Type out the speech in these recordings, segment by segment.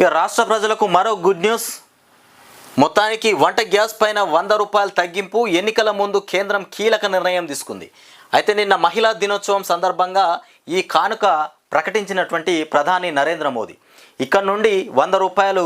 ఇక రాష్ట్ర ప్రజలకు మరో గుడ్ న్యూస్. మొత్తానికి వంట గ్యాస్ పైన వంద రూపాయల తగ్గింపు ఎన్నికల ముందు కేంద్రం కీలక నిర్ణయం తీసుకుంది. అయితే నిన్న మహిళా దినోత్సవం సందర్భంగా ఈ కానుక ప్రకటించినటువంటి ప్రధాని నరేంద్ర మోదీ. ఇక్కడ నుండి వంద రూపాయలు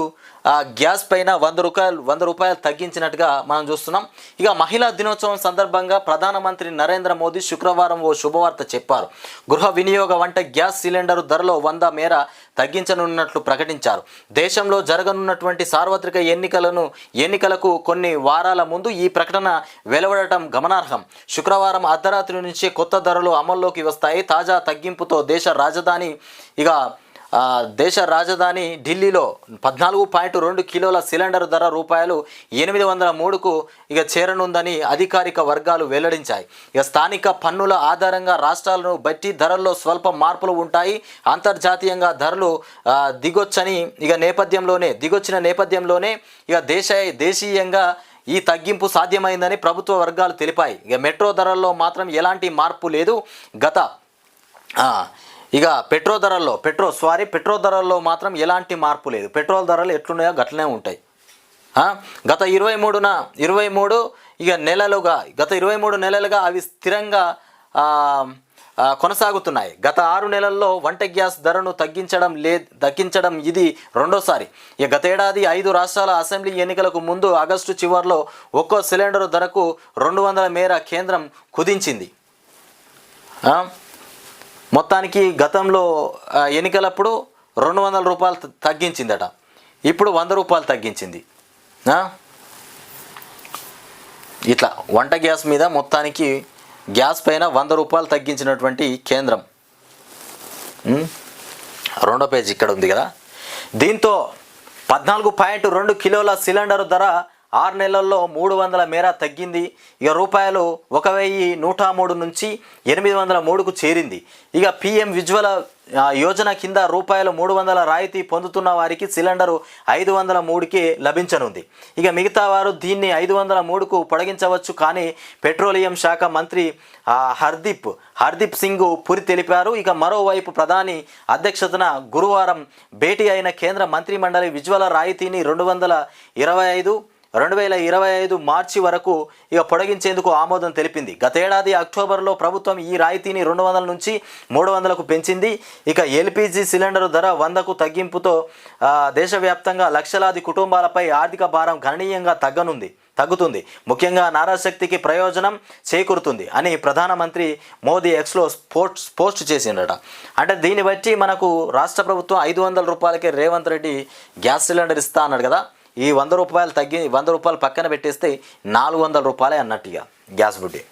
గ్యాస్ పైన వంద రూపాయలు వంద రూపాయలు తగ్గించినట్టుగా మనం చూస్తున్నాం. ఇక మహిళా దినోత్సవం సందర్భంగా ప్రధానమంత్రి నరేంద్ర మోదీ శుక్రవారం ఓ శుభవార్త చెప్పారు. గృహ వినియోగ వంట గ్యాస్ సిలిండర్ ధరలో వంద మేర తగ్గించనున్నట్లు ప్రకటించారు. దేశంలో జరగనున్నటువంటి సార్వత్రిక ఎన్నికలను ఎన్నికలకు కొన్ని వారాల ముందు ఈ ప్రకటన వెలువడటం గమనార్హం. శుక్రవారం అర్ధరాత్రి నుంచే కొత్త ధరలు అమల్లోకి వస్తాయి. తాజా తగ్గింపుతో దేశ రాజధాని ఇక దేశ రాజధాని ఢిల్లీలో పద్నాలుగు పాయింట్ రెండు కిలోల సిలిండర్ ధర రూపాయలు ఎనిమిది వందల మూడుకు ఇక చేరనుందని అధికారిక వర్గాలు వెల్లడించాయి. ఇక స్థానిక పన్నుల ఆధారంగా రాష్ట్రాలను బట్టి ధరల్లో స్వల్ప మార్పులు ఉంటాయి. అంతర్జాతీయంగా ధరలు దిగొచ్చని ఇక నేపథ్యంలోనే దిగొచ్చిన నేపథ్యంలోనే ఇక దేశ దేశీయంగా ఈ తగ్గింపు సాధ్యమైందని ప్రభుత్వ వర్గాలు తెలిపాయి. ఇక మెట్రో ధరల్లో మాత్రం ఎలాంటి మార్పు లేదు. గత ఇక పెట్రోల్ ధరల్లో పెట్రోల్ సారీ పెట్రోల్ ధరల్లో మాత్రం ఎలాంటి మార్పు లేదు. పెట్రోల్ ధరలు ఎట్లున్నాయో గట్లనే ఉంటాయి. గత ఇరవై మూడున ఇరవై మూడు ఇక నెలలుగా గత ఇరవై మూడు నెలలుగా అవి స్థిరంగా కొనసాగుతున్నాయి. గత ఆరు నెలల్లో వంట గ్యాస్ ధరను తగ్గించడం లే తగ్గించడం ఇది రెండోసారి. ఇక గత ఏడాది ఐదు రాష్ట్రాల అసెంబ్లీ ఎన్నికలకు ముందు ఆగస్టు చివరిలో ఒక్కో సిలిండర్ ధరకు రెండు వందల మేర కేంద్రం కుదించింది. మొత్తానికి గతంలో ఎన్నికలప్పుడు రెండు వందల రూపాయలు తగ్గించిందట. ఇప్పుడు వంద రూపాయలు తగ్గించింది. ఇట్లా వంట గ్యాస్ మీద మొత్తానికి గ్యాస్ పైన వంద రూపాయలు తగ్గించినటువంటి కేంద్రం. రెండో పేజ్ ఇక్కడ ఉంది కదా. దీంతో పద్నాలుగు పాయింట్ రెండు కిలోల సిలిండర్ ధర ఆరు నెలల్లో మూడు వందల మేర తగ్గింది. ఇక రూపాయలు ఒక వెయ్యి నూట మూడు నుంచి ఎనిమిది వందల మూడుకు చేరింది. ఇక పిఎం విజ్వల యోజన కింద రూపాయలు మూడు వందల రాయితీ పొందుతున్న వారికి సిలిండరు ఐదు వందల మూడుకి లభించనుంది. ఇక మిగతా వారు దీన్ని ఐదు వందల మూడుకు పొడిగించవచ్చు కానీ పెట్రోలియం శాఖ మంత్రి హర్దీప్ హర్దీప్ సింగ్ పురి తెలిపారు. ఇక మరోవైపు ప్రధాని అధ్యక్షతన గురువారం భేటీ అయిన కేంద్ర మంత్రి మండలి విజ్వల రాయితీని రెండు వందల ఇరవై ఐదు రెండు వేల ఇరవై ఐదు మార్చి వరకు ఇక పొడిగించేందుకు ఆమోదం తెలిపింది. గతేడాది అక్టోబర్లో ప్రభుత్వం ఈ రాయితీని రెండు వందల నుంచి మూడు వందలకు పెంచింది. ఇక ఎల్పిజి సిలిండర్ ధర వందకు తగ్గింపుతో దేశవ్యాప్తంగా లక్షలాది కుటుంబాలపై ఆర్థిక భారం గణనీయంగా తగ్గనుంది తగ్గుతుంది. ముఖ్యంగా నారాశక్తికి ప్రయోజనం చేకూరుతుంది అని ప్రధానమంత్రి మోదీ ఎక్స్లో స్పోర్ట్స్ పోస్ట్ చేసిండట. అంటే దీన్ని బట్టి మనకు రాష్ట్ర ప్రభుత్వం ఐదు వందల రూపాయలకే రేవంత్ రెడ్డి గ్యాస్ సిలిండర్ ఇస్తా అన్నాడు కదా. ఈ వంద రూపాయలు తగ్గి వంద రూపాయలు పక్కన పెట్టేస్తే నాలుగు వందల రూపాయలే అన్నట్టుగా గ్యాస్ బుడ్డి